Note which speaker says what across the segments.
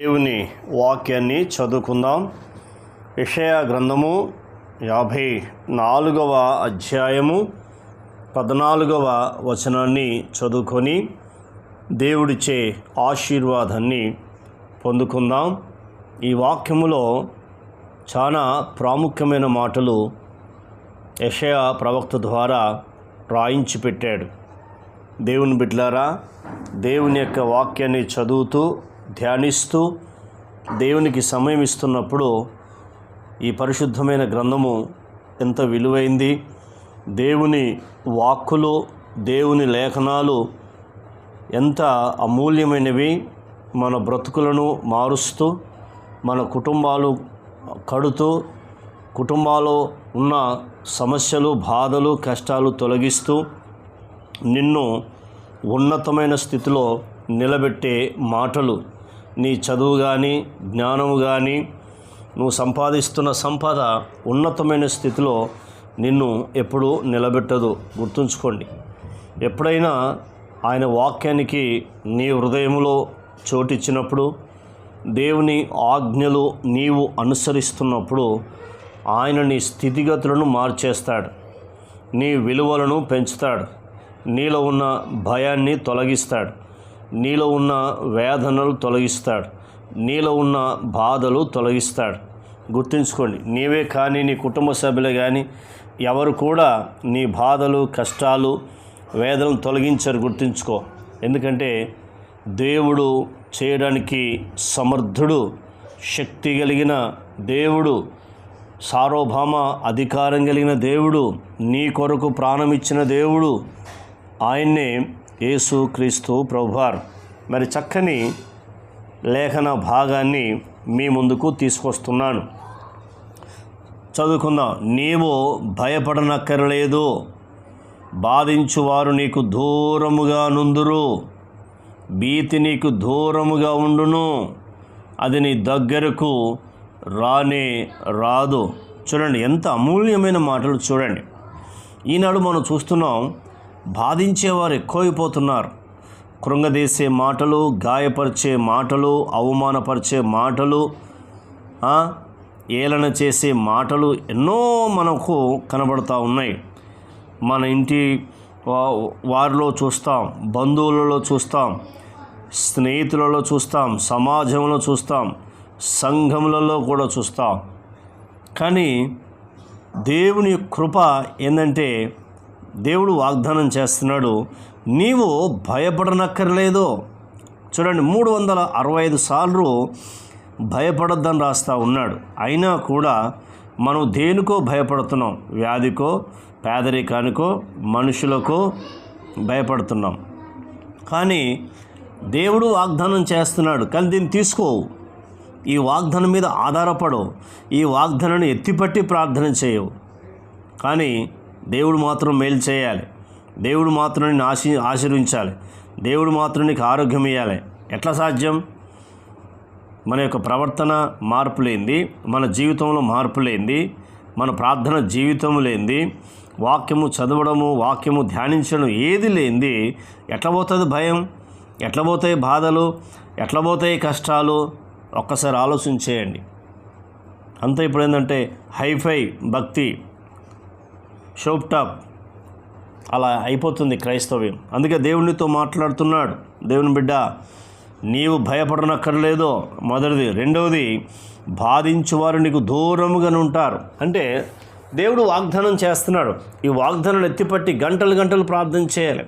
Speaker 1: దేవుని వాక్యాన్ని చదువుకుందాం. విషయ గ్రంథము యాభై నాలుగవ అధ్యాయము పద్నాలుగవ వచనాన్ని చదువుకొని దేవుడిచ్చే ఆశీర్వాదాన్ని పొందుకుందాం. ఈ వాక్యములో చాలా ప్రాముఖ్యమైన మాటలు యషయ ప్రవక్త ద్వారా రాయించి పెట్టాడు. దేవుని బిడ్లారా దేవుని యొక్క వాక్యాన్ని చదువుతూ ధ్యానిస్తూ దేవునికి సమయం ఇస్తున్నప్పుడు ఈ పరిశుద్ధమైన గ్రంథము ఎంత విలువైంది. దేవుని వాక్కులు దేవుని లేఖనాలు ఎంత అమూల్యమైనవి. మన బ్రతుకులను మారుస్తూ మన కుటుంబాలు కడుతూ కుటుంబాల్లో ఉన్న సమస్యలు బాధలు కష్టాలు తొలగిస్తూ నిన్ను ఉన్నతమైన స్థితిలో నిలబెట్టే మాటలు. నీ చదువు కానీ జ్ఞానము కానీ నువ్వు సంపాదిస్తున్న సంపద ఉన్నతమైన స్థితిలో నిన్ను ఎప్పుడూ నిలబెట్టదు. గుర్తుంచుకోండి. ఎప్పుడైనా ఆయన వాక్యానికి నీ హృదయంలో చోటిచ్చినప్పుడు దేవుని ఆజ్ఞలు నీవు అనుసరిస్తున్నప్పుడు ఆయన నీ స్థితిగతులను మార్చేస్తాడు. నీ విలువలను పెంచుతాడు. నీలో ఉన్న భయాన్ని తొలగిస్తాడు. నీలో ఉన్న వేదనలు తొలగిస్తాడు. నీలో ఉన్న బాధలు తొలగిస్తాడు. గుర్తుంచుకోండి నీవే కానీ నీ కుటుంబ సభ్యులు కానీ ఎవరు కూడా నీ బాధలు కష్టాలు వేదనలు తొలగించరు గుర్తుంచుకో. ఎందుకంటే దేవుడు చేయడానికి సమర్థుడు శక్తి కలిగిన దేవుడు సార్వభౌమ అధికారం కలిగిన దేవుడు నీ కొరకు ప్రాణమిచ్చిన దేవుడు ఆయన్నే యేసు క్రీస్తు ప్రభువారు. మరి చక్కని లేఖన భాగాన్ని మీ ముందుకు తీసుకొస్తున్నాను. చదువుకుందాం. నీవు భయపడనక్కర్లేదు. బాధించువారు నీకు దూరముగా నుందురు. భీతి నీకు దూరముగా ఉండును. అది నీ దగ్గరకు రానే రాదు. చూడండి ఎంత అమూల్యమైన మాటలు చూడండి. ఈనాడు మనం చూస్తున్నాం బాధించేవారు ఎక్కువైపోతున్నారు. కృంగదీసే మాటలు గాయపరిచే మాటలు అవమానపరిచే మాటలు ఏలన చేసే మాటలు ఎన్నో మనకు కనబడుతూ ఉన్నాయి. మన ఇంటి వారిలో చూస్తాం బంధువులలో చూస్తాం స్నేహితులలో చూస్తాం సమాజంలో చూస్తాం సంఘములలో కూడా చూస్తాం. కానీ దేవుని కృప ఏంటంటే దేవుడు వాగ్దానం చేస్తున్నాడు నీవు భయపడనక్కర్లేదు. చూడండి మూడు వందల అరవై ఐదు సార్లు భయపడొద్దని రాస్తా ఉన్నాడు. అయినా కూడా మనం దేనికో భయపడుతున్నాం? వ్యాధికో పేదరికానికో మనుషులకో భయపడుతున్నాం. కానీ దేవుడు వాగ్దానం చేస్తున్నాడు కానీ దీన్ని తీసుకోవు ఈ వాగ్దానం మీద ఆధారపడు. ఈ వాగ్దానాన్ని ఎత్తిపట్టి ప్రార్థన చేయవు. కానీ దేవుడు మాత్రం మేలు చేయాలి. దేవుడు మాత్రం ఆశీ ఆశీర్వించాలి. దేవుడు మాత్రం నీకు ఆరోగ్యం ఇవ్వాలి ఎట్లా సాధ్యం? మన యొక్క ప్రవర్తన మార్పు లేనిది మన జీవితంలో మార్పు లేనిది మన ప్రార్థన జీవితం లేనిది వాక్యము చదవడము వాక్యము ధ్యానించడం ఏది లేనిది ఎట్లా పోతుంది భయం? ఎట్లా పోతాయి బాధలు? ఎట్లా పోతాయి కష్టాలు? ఒక్కసారి ఆలోచన చేయండి అంతా ఇప్పుడు ఏంటంటే హైఫై భక్తి షోప్ టాప్ అలా అయిపోతుంది క్రైస్తవ్యం. అందుకే దేవునితో మాట్లాడుతున్నాడు. దేవుని బిడ్డ నీవు భయపడనక్కర్లేదో. మొదటిది. రెండవది బాధించువారు నీకు దూరముగానే ఉంటారు. అంటే దేవుడు వాగ్దానం చేస్తున్నాడు. ఈ వాగ్దానం ఎత్తిపట్టి గంటలు గంటలు ప్రార్థన చేయాలి.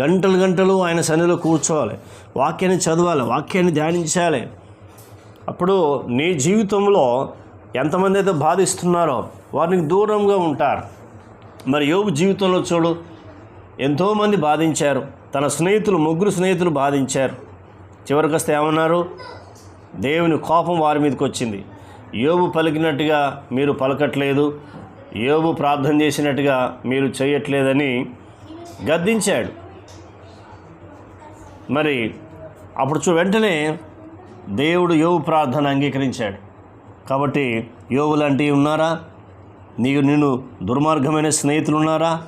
Speaker 1: గంటలు గంటలు ఆయన సన్నిధిలో కూర్చోవాలి. వాక్యాన్ని చదవాలి. వాక్యాన్ని ధ్యానించాలి. అప్పుడు నీ జీవితంలో ఎంతమంది అయితే బాధిస్తున్నారో వారికి దూరంగా ఉంటారు. మరి యోబు జీవితంలో చూడు ఎంతోమంది బాధించారు. తన స్నేహితులు ముగ్గురు స్నేహితులు బాధించారు. చివరికి వస్తే ఏమన్నారు? దేవుని కోపం వారి మీదకి వచ్చింది. యోబు పలికినట్టుగా మీరు పలకట్లేదు. యోబు ప్రార్థన చేసినట్టుగా మీరు చేయట్లేదని గద్దించాడు. మరి అప్పుడు చూ వెంటనే దేవుడు యోగు ప్రార్థన అంగీకరించాడు. కాబట్టి యోగు లాంటివి ఉన్నారా? నీకు నేను దుర్మార్గమైన స్నేహితులు ఉన్నారా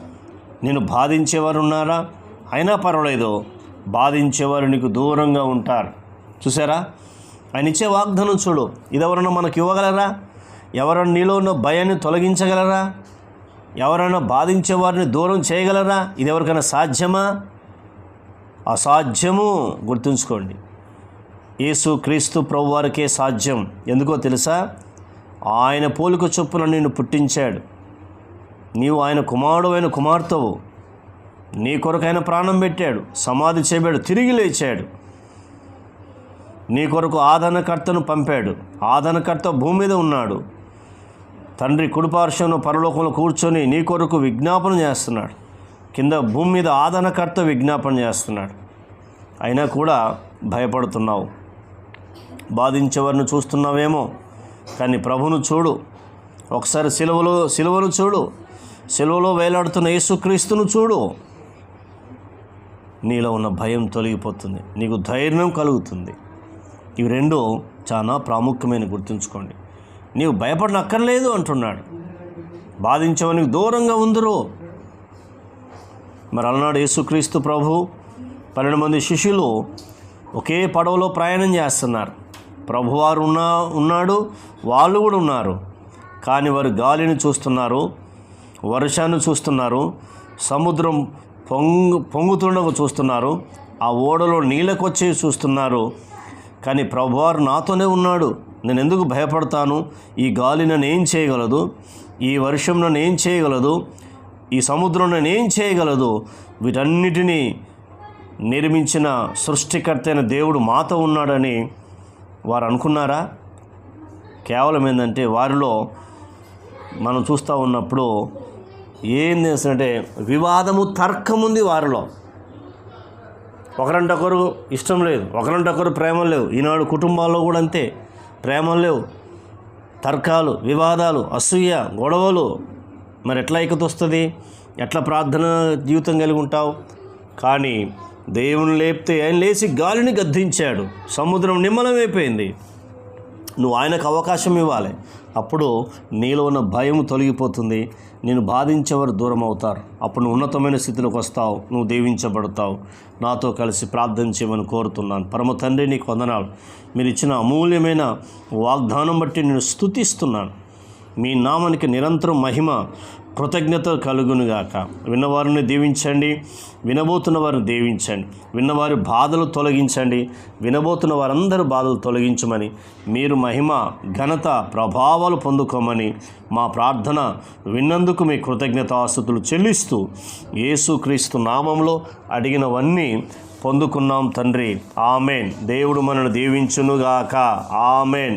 Speaker 1: నేను బాధించేవారు ఉన్నారా అయినా పర్వాలేదు బాధించేవారు నీకు దూరంగా ఉంటారు. చూసారా ఆయన ఇచ్చే వాగ్దానం చూడు ఇదెవరన్నా మనకు ఇవ్వగలరా? ఎవరన్నా నీలో ఉన్న భయాన్ని తొలగించగలరా? ఎవరైనా బాధించే వారిని దూరం చేయగలరా? ఇది ఎవరికైనా సాధ్యమా? అసాధ్యము గుర్తుంచుకోండి. యేసు క్రీస్తు ప్రభువారికే సాధ్యం. ఎందుకో తెలుసా? ఆయన పోలిక చొప్పున నిన్ను పుట్టించాడు. నీవు ఆయన కుమారుడు అయిన కుమార్తెవు. నీ కొరకైన ప్రాణం పెట్టాడు. సమాధి చేయబాడు తిరిగి లేచాడు. నీ కొరకు ఆదరణకర్తను పంపాడు. ఆదరణకర్త భూమి మీద ఉన్నాడు. తండ్రి కుడిపార్శ్వను పరలోకంలో కూర్చొని నీ కొరకు విజ్ఞాపన చేస్తున్నాడు. కింద భూమి మీద ఆదరణకర్త విజ్ఞాపన చేస్తున్నాడు. అయినా కూడా భయపడుతున్నావు. బాధించేవారిని చూస్తున్నావేమో? కానీ ప్రభును చూడు. ఒకసారి సిలువలో సిలువను చూడు. సిలువలో వేలాడుతున్న యేసుక్రీస్తును చూడు. నీలో ఉన్న భయం తొలగిపోతుంది. నీకు ధైర్యం కలుగుతుంది. ఇవి రెండు చాలా ప్రాముఖ్యమైన గుర్తుంచుకోండి. నీవు భయపడనక్కర్లేదు అంటున్నాడు. బాధించవనికి దూరంగా ఉందరు. మరి అలనాడు యేసుక్రీస్తు ప్రభు పన్నెండు మంది శిష్యులు ఒకే పడవలో ప్రయాణం చేస్తున్నారు. ప్రభువారు ఉన్నా ఉన్నాడు వాళ్ళు కూడా ఉన్నారు. కానీ వారు గాలిని చూస్తున్నారు వర్షాన్ని చూస్తున్నారు సముద్రం పొంగు పొంగుతుండగా చూస్తున్నారు ఆ ఓడలో నీళ్ళకొచ్చి చూస్తున్నారు. కానీ ప్రభువారు నాతోనే ఉన్నాడు. నేను ఎందుకు భయపడతాను? ఈ గాలి నన్ను ఏం చేయగలదు? ఈ వర్షం నన్ను ఏం చేయగలదు? ఈ సముద్రం నన్ను ఏం చేయగలదు? వీటన్నిటినీ నిర్మించిన సృష్టికర్త అయిన దేవుడు మాతో ఉన్నాడని వారు అనుకున్నారా? కేవలం ఏంటంటే వారిలో మనం చూస్తూ ఉన్నప్పుడు ఏం చేస్తుందంటే వివాదము తర్కం ఉంది వారిలో. ఒకరింటొకరు ఇష్టం లేదు ఒకరింటొకరు ప్రేమ లేవు. ఈనాడు కుటుంబాల్లో కూడా అంతే. ప్రేమ లేవు. తర్కాలు వివాదాలు అసూయ గొడవలు. మరి ఎట్లా ఐక్యత వస్తుంది ఎట్లా ప్రార్థన జీవితం కలిగి ఉంటావు? కానీ దేవుని లేపితే ఆయన లేచి గాలిని గద్దించాడు. సముద్రం నిమ్మలమైపోయింది. నువ్వు ఆయనకు అవకాశం ఇవ్వాలి. అప్పుడు నీలో ఉన్న భయం తొలగిపోతుంది. నేను బాధించేవారు దూరం అవుతారు అప్పుడు నువ్వు ఉన్నతమైన స్థితిలోకి వస్తావు. నువ్వు దీవించబడతావు. నాతో కలిసి ప్రార్థన చేయమని కోరుతున్నాను. పరమ తండ్రి నీకు వందనాలు. మీరు ఇచ్చిన అమూల్యమైన వాగ్దానం బట్టి నేను స్తుతిస్తున్నాను. మీ నామానికి నిరంతరం మహిమ కృతజ్ఞత కలుగునుగాక. విన్నవారిని దీవించండి వినబోతున్న వారిని దీవించండి విన్నవారి బాధలు తొలగించండి వినబోతున్న వారందరూ బాధలు తొలగించమని మీరు మహిమ ఘనత ప్రభావాలు పొందుకోమని మా ప్రార్థన విన్నందుకు మీ కృతజ్ఞతాస్తుతులు చెల్లిస్తూ యేసుక్రీస్తు నామంలో అడిగినవన్నీ పొందుకున్నాం తండ్రి. ఆమెన్. దేవుడు మనను దీవించునుగాక. ఆమెన్.